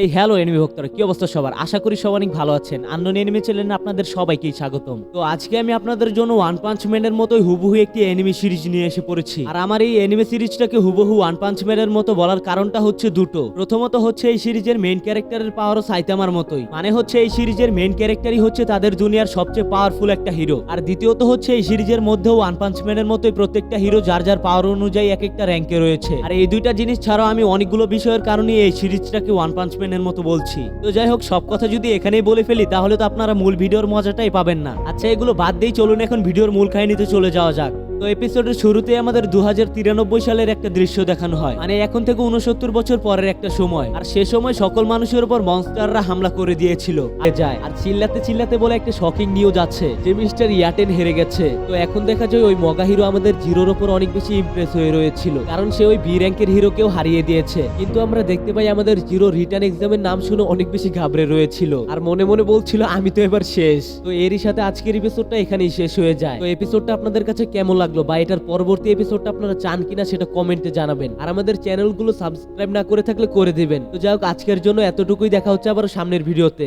এই hello enemy ভক্তরা, কি অবস্থা সবার? আশা করি সবাই অনেক ভালো আছেন। আন্নন এনিমি চ্যানেলে আপনাদের সবাইকেই স্বাগতম। তো আজকে আমি আপনাদের জন্য ওয়ান পাঞ্চ ম্যানের মতোই হুবহু একটি এনিমি সিরিজ নিয়ে এসে পড়েছি। আর আমার এই এনিমি সিরিজটাকে হুবহু ওয়ান পাঞ্চ ম্যানের মতো বলার কারণটা হচ্ছে দুটো। প্রথমত হচ্ছে এই সিরিজের মেইন ক্যারেক্টারের পাওয়ারও সাইতামার মতোই। মানে হচ্ছে এই সিরিজের মেইন ক্যারেক্টারই হচ্ছে তাদের দুনিয়ার সবচেয়ে পাওয়ারফুল একটা হিরো আর দ্বিতীয়ত হচ্ছে এই সিরিজের মধ্যেও ওয়ান পাঞ্চ ম্যানের মতোই প্রত্যেকটা হিরো যার যার পাওয়ার অনুযায়ী এক একটা র্যাঙ্কে রয়েছে। আর এই দুইটা জিনিস ছাড়াও আমি অনেকগুলো বিষয়ের কারণে এই সিরিজটাকে ওয়ান পাঞ্চ ম্যানের মতো বলছি। তো যাই হোক সব কথা যদি এখানেই বলে ফেলি, তাহলে তো আপনারা মূল ভিডিওর মজাটাই পাবেন না। আচ্ছা এগুলো বাদ দিয়ে চলুন এখন ভিডিওর মূল কাহিনীতে চলে যাওয়া যাক। তো এপিসোডের শুরুতে আমাদের দু হাজার তিরানব্বই সালের একটা দৃশ্য দেখানো হয়। মানে এখন থেকে উনসত্তর বছর পরের একটা সময়। আর সে সময় সকল মানুষের উপর মনস্টাররা হামলা করে দিয়েছিল। যায়। আর চিল্লাতে চিল্লাতে বলে একটা শকিং নিউজ আছে, যে মিস্টার ইয়াটেন হেরে গেছে। তো এখন দেখা যায় ওই মগা হিরো আমাদের জিরোর ওপর অনেক বেশি ইমপ্রেস হয়ে রয়েছিল। কারণ সে ওই বি র্যাঙ্কের হিরোকেও হারিয়ে দিয়েছে। কিন্তু আমরা দেখতে পাই আমাদের জিরো রিটার্ন এক্সামের নাম শুনে অনেক বেশি ঘাবড়ে রয়েছিল। আর মনে মনে বলছিল, আমি তো এবার শেষ। তো এরই সাথে আজকের এপিসোডটা এখানেই শেষ হয়ে যায়। তো এপিসোডটা আপনাদের কাছে কেমন লাগল বা এটার পরবর্তী এপিসোডটা আপনারা চান কিনা সেটা কমেন্টে জানাবেন। আর আমাদের চ্যানেলগুলো সাবস্ক্রাইব না করে থাকলে করে দিবেন। তো যাই হোক, আজকের জন্য এতটুকুই। দেখা হচ্ছে আবার সামনের ভিডিওতে